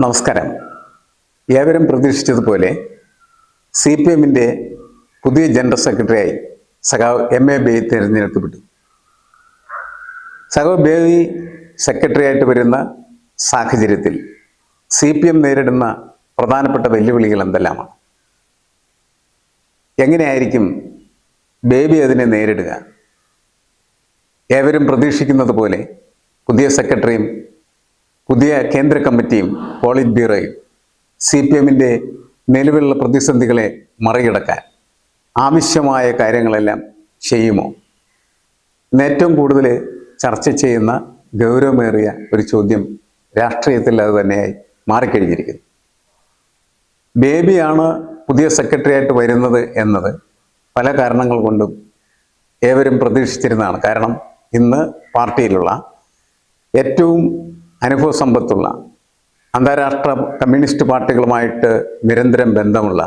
നമസ്കാരം. ഏവരും പ്രതീക്ഷിച്ചതുപോലെ സി പി എമ്മിന്റെ പുതിയ ജനറൽ സെക്രട്ടറിയായി സഖാവ് എം എ ബേബി തിരഞ്ഞെടുക്കപ്പെട്ടു. സഖാവ് ബേബി സെക്രട്ടറിയായിട്ട് വരുന്ന സാഹചര്യത്തിൽ സി പി എം നേരിടുന്ന പ്രധാനപ്പെട്ട വെല്ലുവിളികൾ എന്തെല്ലാമാണ്? എങ്ങനെയായിരിക്കും ബേബി അതിനെ നേരിടുക? ഏവരും പ്രതീക്ഷിക്കുന്നത് പോലെ പുതിയ സെക്രട്ടറിയും പുതിയ കേന്ദ്ര കമ്മിറ്റിയും പോളിറ്റ് ബ്യൂറോയും സി പി എമ്മിന്റെ നിലവിലുള്ള പ്രതിസന്ധികളെ മറികടക്കാൻ ആവശ്യമായ കാര്യങ്ങളെല്ലാം ചെയ്യുമോ? ഏറ്റവും കൂടുതൽ ചർച്ച ചെയ്യുന്ന ഗൗരവമേറിയ ഒരു ചോദ്യം രാഷ്ട്രീയത്തിൽ അത് തന്നെയായി മാറിക്കഴിഞ്ഞിരിക്കുന്നു. ബേബിയാണ് പുതിയ സെക്രട്ടറി ആയിട്ട് വരുന്നത് എന്നത് പല കാരണങ്ങൾ കൊണ്ടും ഏവരും പ്രതീക്ഷിച്ചിരുന്നതാണ്. കാരണം ഇന്ന് പാർട്ടിയിലുള്ള ഏറ്റവും അനുഭവ സമ്പത്തുള്ള അന്താരാഷ്ട്ര കമ്മ്യൂണിസ്റ്റ് പാർട്ടികളുമായിട്ട് നിരന്തരം ബന്ധമുള്ള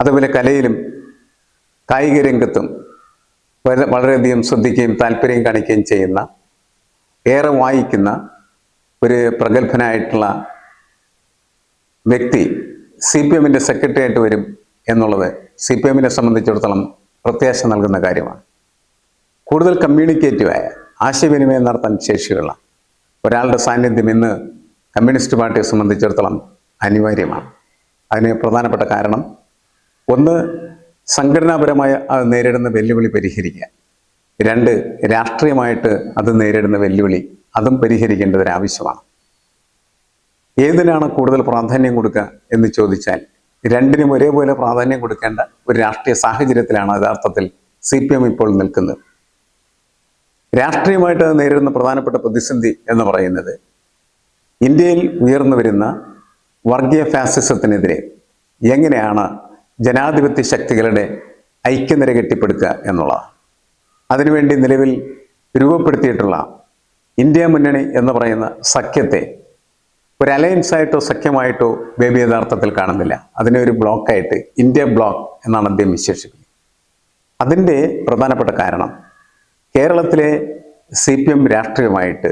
അതുപോലെ കലയിലും കായിക രംഗത്തും വള- വളരെയധികം ശ്രദ്ധിക്കുകയും താല്പര്യം കാണിക്കുകയും ചെയ്യുന്ന ഏറെ വായിക്കുന്ന ഒരു പ്രഗത്ഭനായിട്ടുള്ള വ്യക്തി സി പി എമ്മിന്റെ സെക്രട്ടറി ആയിട്ട് വരും എന്നുള്ളത് സി പി എമ്മിനെ സംബന്ധിച്ചിടത്തോളം പ്രത്യാശ നൽകുന്ന കാര്യമാണ്. കൂടുതൽ കമ്മ്യൂണിക്കേറ്റീവായ ആശയവിനിമയം നടത്താൻ ശേഷിയുള്ള ഒരാളുടെ സാന്നിധ്യം ഇന്ന് കമ്മ്യൂണിസ്റ്റ് പാർട്ടിയെ സംബന്ധിച്ചിടത്തോളം അനിവാര്യമാണ്. അതിന് പ്രധാനപ്പെട്ട കാരണം ഒന്ന് സംഘടനാപരമായ അത് നേരിടുന്ന വെല്ലുവിളി പരിഹരിക്കുക. രണ്ട് രാഷ്ട്രീയമായിട്ട് അത് നേരിടുന്ന വെല്ലുവിളി അതും പരിഹരിക്കേണ്ടത് ആവശ്യമാണ്. ഏതിനാണ് കൂടുതൽ പ്രാധാന്യം കൊടുക്കുക എന്ന് ചോദിച്ചാൽ രണ്ടിനും ഒരേപോലെ പ്രാധാന്യം കൊടുക്കേണ്ട ഒരു രാഷ്ട്രീയ സാഹചര്യത്തിലാണ് യഥാർത്ഥത്തിൽ സി ഇപ്പോൾ നിൽക്കുന്നത്. രാഷ്ട്രീയമായിട്ട് നേരിടുന്ന പ്രധാനപ്പെട്ട പ്രതിസന്ധി എന്ന് പറയുന്നത് ഇന്ത്യയിൽ ഉയർന്നു വരുന്ന വർഗീയ ഫാസിസത്തിനെതിരെ എങ്ങനെയാണ് ജനാധിപത്യ ശക്തികളുടെ ഐക്യനിര കെട്ടിപ്പടുക്കുക എന്നുള്ളതാണ്. അതിനുവേണ്ടി നിലവിൽ രൂപപ്പെടുത്തിയിട്ടുള്ള ഇന്ത്യ മുന്നണി എന്ന് പറയുന്ന സഖ്യത്തെ ഒരു അലയൻസ് ആയിട്ടോ സഖ്യമായിട്ടോ ബേബി യഥാർത്ഥത്തിൽ കാണുന്നില്ല. അതിനെ ഒരു ബ്ലോക്കായിട്ട് ഇന്ത്യ ബ്ലോക്ക് എന്നാണ് അദ്ദേഹം വിശേഷിപ്പിക്കുന്നത്. അതിന്റെ പ്രധാനപ്പെട്ട കാരണം കേരളത്തിലെ സി പി എം രാഷ്ട്രീയമായിട്ട്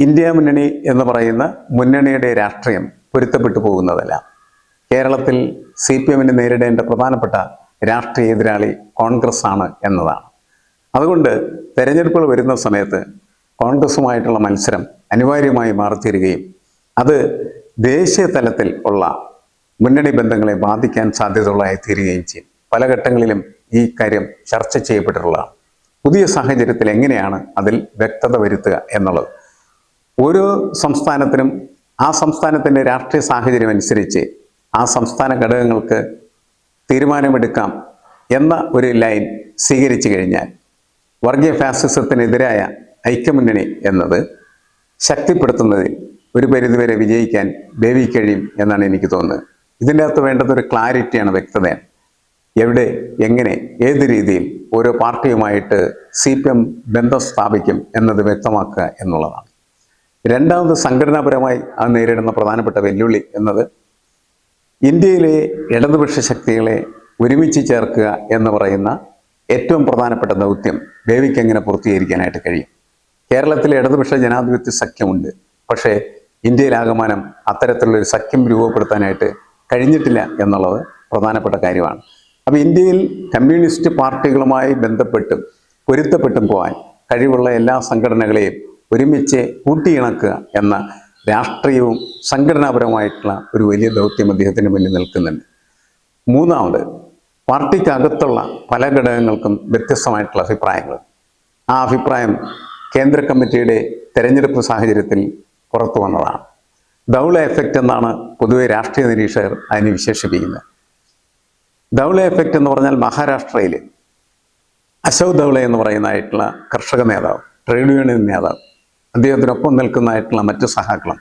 ഇന്ത്യ മുന്നണി എന്ന് പറയുന്ന മുന്നണിയുടെ രാഷ്ട്രീയം പൊരുത്തപ്പെട്ടു പോകുന്നതല്ല. കേരളത്തിൽ സി പി എമ്മിന് നേരിടേണ്ട പ്രധാനപ്പെട്ട രാഷ്ട്രീയ എതിരാളി കോൺഗ്രസ് ആണ് എന്നതാണ്. അതുകൊണ്ട് തെരഞ്ഞെടുപ്പുകൾ വരുന്ന സമയത്ത് കോൺഗ്രസുമായിട്ടുള്ള മത്സരം അനിവാര്യമായി മാറിത്തീരുകയും അത് ദേശീയ തലത്തിൽ ഉള്ള മുന്നണി ബന്ധങ്ങളെ ബാധിക്കാൻ സാധ്യതയുള്ളതായി തീരുകയും ചെയ്യും. പല ഘട്ടങ്ങളിലും ഈ കാര്യം ചർച്ച ചെയ്യപ്പെട്ടിട്ടുള്ളതാണ്. പുതിയ സാഹചര്യത്തിൽ എങ്ങനെയാണ് അതിൽ വ്യക്തത വരുത്തുക എന്നുള്ളത്? ഓരോ സംസ്ഥാനത്തിനും ആ സംസ്ഥാനത്തിന്റെ രാഷ്ട്രീയ സാഹചര്യം അനുസരിച്ച് ആ സംസ്ഥാന ഘടകങ്ങൾക്ക് തീരുമാനമെടുക്കാം എന്ന ഒരു ലൈൻ സ്വീകരിച്ചു കഴിഞ്ഞാൽ വർഗീയ ഫാസിസത്തിനെതിരായ ഐക്യമുന്നണി എന്നത് ശക്തിപ്പെടുത്തുന്നതിൽ ഒരു പരിധിവരെ വിജയിക്കാൻ ബേബി കഴിയും എന്നാണ് എനിക്ക് തോന്നുന്നത്. ഇതിന്റെ അകത്ത് വേണ്ടത് ഒരു ക്ലാരിറ്റിയാണ് വ്യക്തതയാണ്. എവിടെ എങ്ങനെ ഏത് രീതിയിൽ ഓരോ പാർട്ടിയുമായിട്ട് സി പി എം ബന്ധം സ്ഥാപിക്കും എന്നത് വ്യക്തമാക്കുക എന്നുള്ളതാണ്. രണ്ടാമത് സംഘടനാപരമായി അത് നേരിടുന്ന പ്രധാനപ്പെട്ട വെല്ലുവിളി എന്നത് ഇന്ത്യയിലെ ഇടതുപക്ഷ ശക്തികളെ ഒരുമിച്ച് ചേർക്കുക എന്ന് പറയുന്ന ഏറ്റവും പ്രധാനപ്പെട്ട ദൗത്യം ബേബിക്ക് എങ്ങനെ പൂർത്തീകരിക്കാനായിട്ട് കഴിയും. കേരളത്തിലെ ഇടതുപക്ഷ ജനാധിപത്യ സഖ്യമുണ്ട്. പക്ഷേ ഇന്ത്യയിലാകമാനം അത്തരത്തിലുള്ളൊരു സഖ്യം രൂപപ്പെടുത്താനായിട്ട് കഴിഞ്ഞിട്ടില്ല എന്നുള്ളത് പ്രധാനപ്പെട്ട കാര്യമാണ്. അപ്പോൾ ഇന്ത്യയിൽ കമ്മ്യൂണിസ്റ്റ് പാർട്ടികളുമായി ബന്ധപ്പെട്ടും പൊരുത്തപ്പെട്ടും പോകാൻ കഴിവുള്ള എല്ലാ സംഘടനകളെയും ഒരുമിച്ച് കൂട്ടിയിണക്കുക എന്ന രാഷ്ട്രീയവും സംഘടനാപരമായിട്ടുള്ള ഒരു വലിയ ദൗത്യം അദ്ദേഹത്തിന് മുന്നിൽ നിൽക്കുന്നുണ്ട്. മൂന്നാമത് പാർട്ടിക്കകത്തുള്ള പല ഘടകങ്ങൾക്കും വ്യത്യസ്തമായിട്ടുള്ള അഭിപ്രായങ്ങൾ. ആ അഭിപ്രായം കേന്ദ്ര കമ്മിറ്റിയുടെ തെരഞ്ഞെടുപ്പ് സാഹചര്യത്തിൽ പുറത്തു വന്നതാണ്. ദൗള എഫക്റ്റ് എന്നാണ് പൊതുവെ രാഷ്ട്രീയ നിരീക്ഷകർ അതിനെ വിശേഷിപ്പിക്കുന്നത്. ദൗള എഫക്റ്റ് എന്ന് പറഞ്ഞാൽ മഹാരാഷ്ട്രയിൽ അശോക് ദൗള എന്ന് പറയുന്നതായിട്ടുള്ള കർഷക നേതാവ് ട്രേഡ് യൂണിയൻ നേതാവ് അദ്ദേഹത്തിനൊപ്പം നിൽക്കുന്നതായിട്ടുള്ള മറ്റു സഹാക്കളും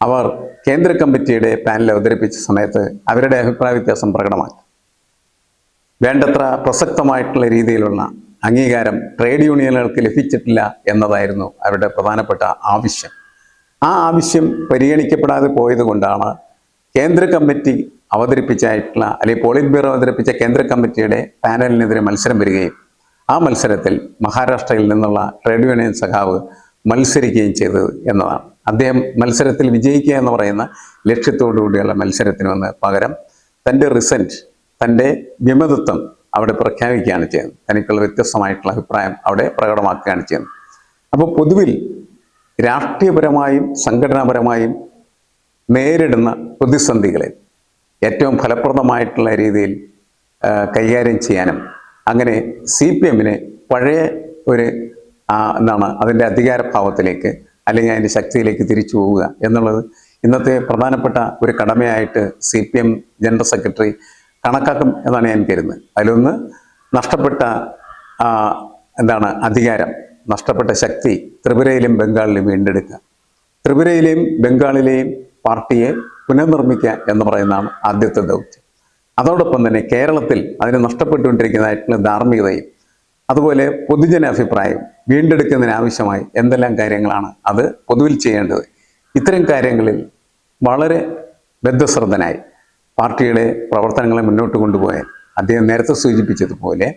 അവർ കേന്ദ്ര കമ്മിറ്റിയുടെ പാനൽ അവതരിപ്പിച്ച സമയത്ത് അവരുടെ അഭിപ്രായ വ്യത്യാസം പ്രകടമാക്കി. വേണ്ടത്ര പ്രസക്തമായിട്ടുള്ള രീതിയിലുള്ള അംഗീകാരം ട്രേഡ് യൂണിയനുകൾക്ക് ലഭിച്ചിട്ടില്ല എന്നതായിരുന്നു അവരുടെ പ്രധാനപ്പെട്ട ആവശ്യം. ആ ആവശ്യം പരിഗണിക്കപ്പെടാതെ പോയതുകൊണ്ടാണ് കേന്ദ്ര കമ്മിറ്റി അവതരിപ്പിച്ചായിട്ടുള്ള അല്ലെങ്കിൽ പോളിറ്റ് ബ്യൂറോ അവതരിപ്പിച്ച കേന്ദ്ര കമ്മിറ്റിയുടെ പാനലിനെതിരെ മത്സരം വരികയും ആ മത്സരത്തിൽ മഹാരാഷ്ട്രയിൽ നിന്നുള്ള ട്രേഡ് യൂണിയൻ സഖാവ് മത്സരിക്കുകയും ചെയ്തത് എന്നതാണ്. അദ്ദേഹം മത്സരത്തിൽ വിജയിക്കുക എന്ന് പറയുന്ന ലക്ഷ്യത്തോടു കൂടിയുള്ള മത്സരത്തിന് വന്ന് പകരം തന്റെ റിസന്റ് തന്റെ വിമതത്വം അവിടെ പ്രഖ്യാപിക്കുകയാണ് ചെയ്യുന്നത്. തനിക്കുള്ള വ്യത്യസ്തമായിട്ടുള്ള അഭിപ്രായം അവിടെ പ്രകടമാക്കുകയാണ് ചെയ്യുന്നത്. അപ്പോൾ പൊതുവിൽ രാഷ്ട്രീയപരമായും സംഘടനാപരമായും നേരിടുന്ന പ്രതിസന്ധികളെ ഏറ്റവും ഫലപ്രദമായിട്ടുള്ള രീതിയിൽ കൈകാര്യം ചെയ്യാനും. അങ്ങനെ സി പി എമ്മിനെ പഴയ ഒരു എന്താണ് അതിന്റെ അധികാരഭാവത്തിലേക്ക് അല്ലെങ്കിൽ അതിന്റെ ശക്തിയിലേക്ക് തിരിച്ചു പോവുക എന്നുള്ളത് ഇന്നത്തെ പ്രധാനപ്പെട്ട ഒരു കടമയായിട്ട് C P M general secretary കണക്കാക്കും എന്നാണ് ഞാൻ കരുതുന്നത്. അതിലൊന്ന് നഷ്ടപ്പെട്ട എന്താണ് അധികാരം നഷ്ടപ്പെട്ട ശക്തി ത്രിപുരയിലും ബംഗാളിലും വീണ്ടെടുക്കുക. ത്രിപുരയിലെയും ബംഗാളിലെയും പാർട്ടിയെ പുനർനിർമ്മിക്കുക എന്ന് പറയുന്നതാണ് ആദ്യത്തെ ദൗത്യം. അതോടൊപ്പം തന്നെ കേരളത്തിൽ അതിന് നഷ്ടപ്പെട്ടുകൊണ്ടിരിക്കുന്നതായിട്ടുള്ള ധാർമ്മികതയും അതുപോലെ പൊതുജന അഭിപ്രായം വീണ്ടെടുക്കുന്നതിന് ആവശ്യമായി എന്തെല്ലാം കാര്യങ്ങളാണ് അത് പൊതുവിൽ ചെയ്യേണ്ടത്. ഇത്തരം കാര്യങ്ങളിൽ വളരെ ബദ്ധശ്രദ്ധനായി പാർട്ടിയുടെ പ്രവർത്തനങ്ങളെ മുന്നോട്ട് കൊണ്ടുപോയാൽ അദ്ദേഹം നേരത്തെ സൂചിപ്പിച്ചതുപോലെ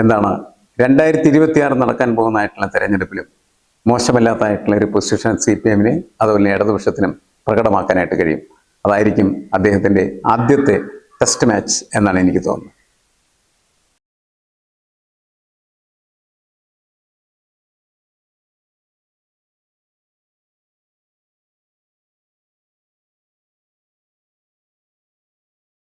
എന്താണ് രണ്ടായിരത്തി ഇരുപത്തിയാറ് നടക്കാൻ പോകുന്നതായിട്ടുള്ള തെരഞ്ഞെടുപ്പിലും മോശമല്ലാത്തതായിട്ടുള്ള ഒരു പൊസിഷൻ സി പി എമ്മിന് അതുപോലെ ഇടതുപക്ഷത്തിനും പ്രകടമാക്കാനായിട്ട് കഴിയും. അതായിരിക്കും അദ്ദേഹത്തിന്റെ ആദ്യത്തെ ടെസ്റ്റ് മാച്ച് എന്നാണ് എനിക്ക് തോന്നുന്നത്.